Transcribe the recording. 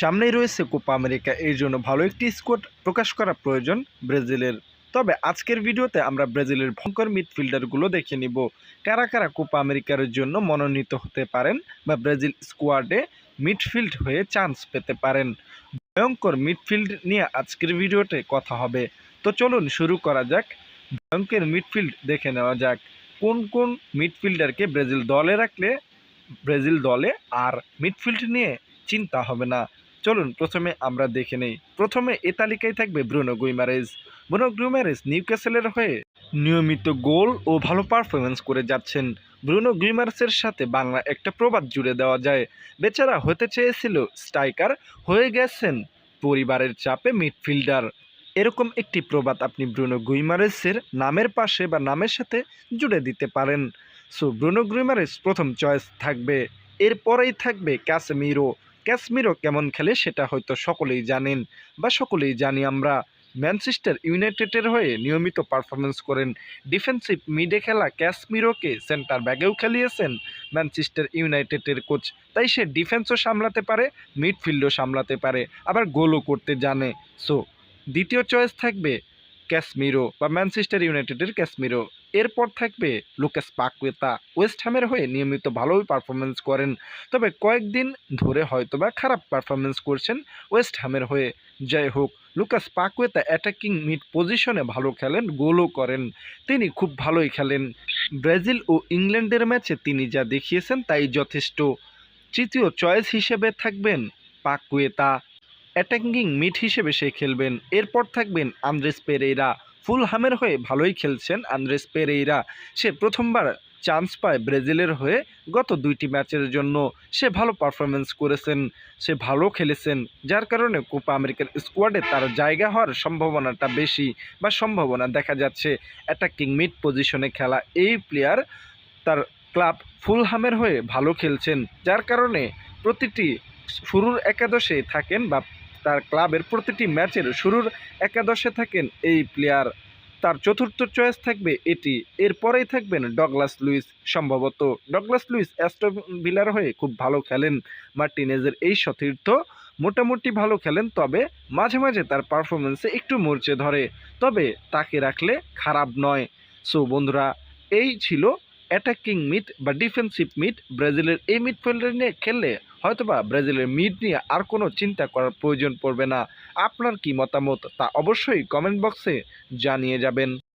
সামনেই রয়েছে Copa America. এই জন্য ভালো একটি স্কোয়াড প্রকাশ করা প্রয়োজন ব্রাজিলের। তবে আজকের ভিডিওতে আমরা ব্রাজিলের ভয়ঙ্কর মিডফিল্ডারগুলো দেখে নিব। কারা কারা কোপা আমেরিকার জন্য মনোনীত হতে পারেন বা ব্রাজিল স্কোয়াডে মিডফিল্ড হয়ে চান্স পেতে পারেন? ভয়ঙ্কর মিডফিল্ড নিয়ে আজকের ভিডিওতে কথা হবে। তো চলুন শুরু করা যাক। ভয়ঙ্কর মিডফিল্ড দেখে নেওয়া যাক। কোন কোন মিডফিল্ডারকে ব্রাজিল দলে রাখলে, ব্রাজিল দলে আর মিডফিল্ড নিয়ে চিন্তা হবে না। চলুন প্রথমে আমরা দেখে নেই। প্রথমে এ তালিকায় থাকবে ব্রুনো গুইমারেজ। ব্রুনো গুইমারেজ নিউক্যাসেলের হয়ে নিয়মিত গোল ও ভালো পারফরমেন্স করে যাচ্ছেন। ব্রুনো গুইমারেসের সাথে বাংলা একটা প্রবাদ জুড়ে দেওয়া যায়। বেচারা হতে চেয়েছিল স্ট্রাইকার, হয়ে গেছেন পরিবারের চাপে মিডফিল্ডার। এরকম একটি প্রবাদ আপনি ব্রুনো গুইমারেসের নামের পাশে বা নামের সাথে জুড়ে দিতে পারেন। সো ব্রুনো গুইমারেস প্রথম চয়েস থাকবে। এরপরেই থাকবে ক্যাসমিরো। ক্যাসমিরো কেমন খেলে সেটা হয়তো সকলেই জানেন বা সকলেই জানি। আমরা ম্যানচেস্টার ইউনাইটেডের হয়ে নিয়মিত পারফরমেন্স করেন। ডিফেন্সিভ মিডে খেলা ক্যাসমিরোকে সেন্টার ব্যাগেও খেলিয়েছেন ম্যানচেস্টার ইউনাইটেডের কোচ। তাই সে ডিফেন্সও সামলাতে পারে, মিডফিল্ডও সামলাতে পারে, আবার গোলও করতে জানে। সো, দ্বিতীয় চয়েস থাকবে ক্যাসমিরো বা ম্যানচেস্টার ইউনাইটেডের ক্যাসমিরো এরপর থাকবে লুকাস পাকুয়েতা। ওয়েস্ট হ্যামের হয়ে নিয়মিত ভালোই পারফরমেন্স করেন। তবে কয়েকদিন ধরে হয়তোবা খারাপ পারফরমেন্স করছেন ওয়েস্ট হ্যামের হয়ে। যাই হোক, লুকাস পাকুয়েতা অ্যাটাকিং মিড পজিশনে ভালো খেলেন গোলও করেন। তিনি খুব ভালোই খেলেন। ব্রাজিল ও ইংল্যান্ডের ম্যাচে তিনি যা দেখিয়েছেন তাই যথেষ্ট। তৃতীয় চয়েস হিসেবে থাকবেন পাকুয়েতা। অ্যাটাকিং মিড হিসেবে সে খেলবেন। এরপর থাকবেন আন্দ্রেস পেরেইরা। ফুলহামের হয়ে ভালোই খেলছেন আন্দ্রেস পেরেইরা। সে প্রথমবার চান্স পায় ব্রাজিলের হয়ে গত দুইটি ম্যাচের জন্য। সে ভালো পারফরমেন্স করেছেন, সে ভালো খেলেছেন, যার কারণে কোপা আমেরিকার স্কোয়াডে তার জায়গা হওয়ার সম্ভাবনাটা বেশি বা সম্ভাবনা দেখা যাচ্ছে। অ্যাটাকিং মিড পজিশনে খেলা এই প্লেয়ার তার ক্লাব ফুলহামের হয়ে ভালো খেলছেন, যার কারণে প্রতিটি শুরুর একাদশে থাকেন বা তার ক্লাবের প্রতিটি ম্যাচের শুরুর একাদশে থাকেন এই প্লেয়ার তার চতুর্থ চয়েস থাকবে এটি। এরপরেই থাকবেন ডগলাস লুইস, সম্ভবত ডগলাস লুইস অ্যাস্টন ভিলার হয়ে খুব ভালো খেলেন মার্টিনেজের এই সতীর্থ। মোটামুটি ভালো খেলেন, তবে মাঝে মাঝে তার পারফরমেন্সে একটু মরচে ধরে। তবে তাকে রাখলে খারাপ নয়। সো বন্ধুরা, এই ছিল অ্যাটাকিং মিড বা ডিফেন্সিভ মিড ব্রাজিলের এই মিডফিল্ডার নিয়ে খেললে হয়তোবা ব্রাজিলের মিড নিয়ে আর কোনো চিন্তা করার প্রয়োজন পড়বে না। আপনার কি মতামত তা অবশ্যই কমেন্ট বক্সে জানিয়ে যাবেন।